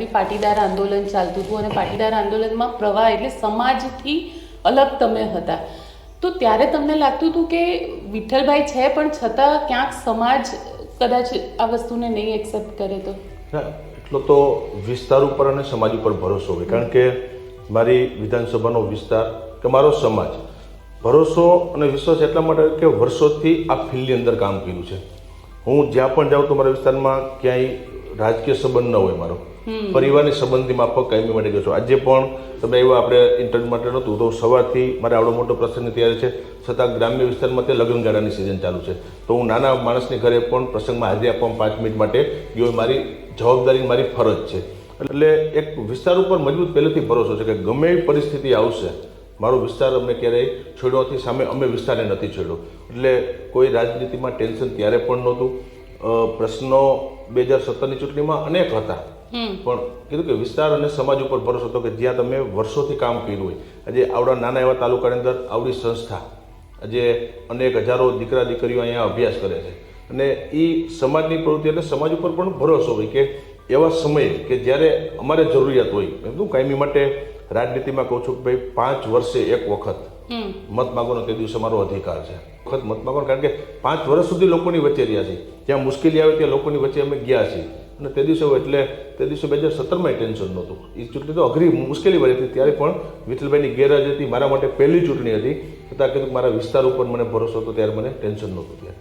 પાટીદાર આંદોલન ચાલતું હતું અને પાટીદાર આંદોલનમાં પ્રવાહ એટલે સમાજથી અલગ તમે હતા. તો ત્યારે તમને લાગતું હતું કે વિઠ્ઠલભાઈ છે, પણ છતાં ક્યાંક સમાજ કદાચ આ વસ્તુને નહીં એક્સેપ્ટ કરે તો? એટલો તો વિસ્તાર ઉપર અને સમાજ ઉપર ભરોસો હોય. કારણ કે મારી વિધાનસભાનો વિસ્તાર કે મારો સમાજ, ભરોસો અને વિશ્વાસ એટલા માટે કે વર્ષોથી આ ફિલ્ડની અંદર કામ કર્યું છે. હું જ્યાં પણ જાઉં તો મારા વિસ્તારમાં ક્યાંય રાજકીય સંબંધ ન હોય મારો. પરિવારની સંબંધથી માફક કાયમી માટે ગયો છું. આજે પણ તમે એવા આપણે ઇન્ટરવ્યૂ માટે નહોતું. તો સવારથી મારે આવડો મોટો પ્રસંગ તૈયાર છે. છતાં ગ્રામ્ય વિસ્તારમાં તે લગ્નગાળાની સિઝન ચાલુ છે. તો હું નાના માણસની ઘરે પણ પ્રસંગમાં હાજરી આપવા પાંચ મિનિટ માટે ગયો. મારી જવાબદારી મારી ફરજ છે. એટલે એક વિસ્તાર ઉપર મજબૂત પહેલેથી ભરોસો છે કે ગમે એવી પરિસ્થિતિ આવશે મારો વિસ્તાર અમને ક્યારેય છોડ્યો નથી સામે અમે વિસ્તારને નથી છોડ્યો. એટલે કોઈ રાજનીતિમાં ટેન્શન ત્યારે પણ નહોતું. પ્રશ્નો બે હજાર સત્તરની ચૂંટણીમાં અનેક હતા. પણ કીધું કે વિસ્તાર અને સમાજ ઉપર ભરોસો હતો કે જ્યાં તમે વર્ષોથી કામ કર્યું હોય. આજે આવડા નાના એવા તાલુકાની અંદર આવડી સંસ્થા આજે અનેક હજારો દીકરા દીકરીઓ અહીંયા અભ્યાસ કરે છે. અને એ સમાજની પ્રવૃત્તિ એટલે સમાજ ઉપર પણ ભરોસો હોય કે એવા સમયે કે જ્યારે અમારે જરૂરિયાત હોય. એમ કાયમી માટે રાજનીતિમાં કહું છું કે ભાઈ પાંચ વર્ષે એક વખત મત માગવાનો તે દિવસે મારો અધિકાર છે. વખત મત માગવાનો, કારણ કે પાંચ વર્ષ સુધી લોકોની વચ્ચે રહ્યા છીએ. જ્યાં મુશ્કેલી આવે ત્યાં લોકોની વચ્ચે અમે ગયા છીએ. અને તે દિવસે એટલે તે દિવસે બે હજાર સત્તરમાં ટેન્શન નહોતું. એ ચૂંટણી તો અઘરી મુશ્કેલી વાળી હતી, ત્યારે પણ વિઠ્ઠલભાઈની ગેરહાજરી હતી મારા માટે પહેલી ચૂંટણી હતી. છતાં કીધું મારા વિસ્તાર ઉપર મને ભરોસો હતો, ત્યારે મને ટેન્શન નહોતું ત્યારે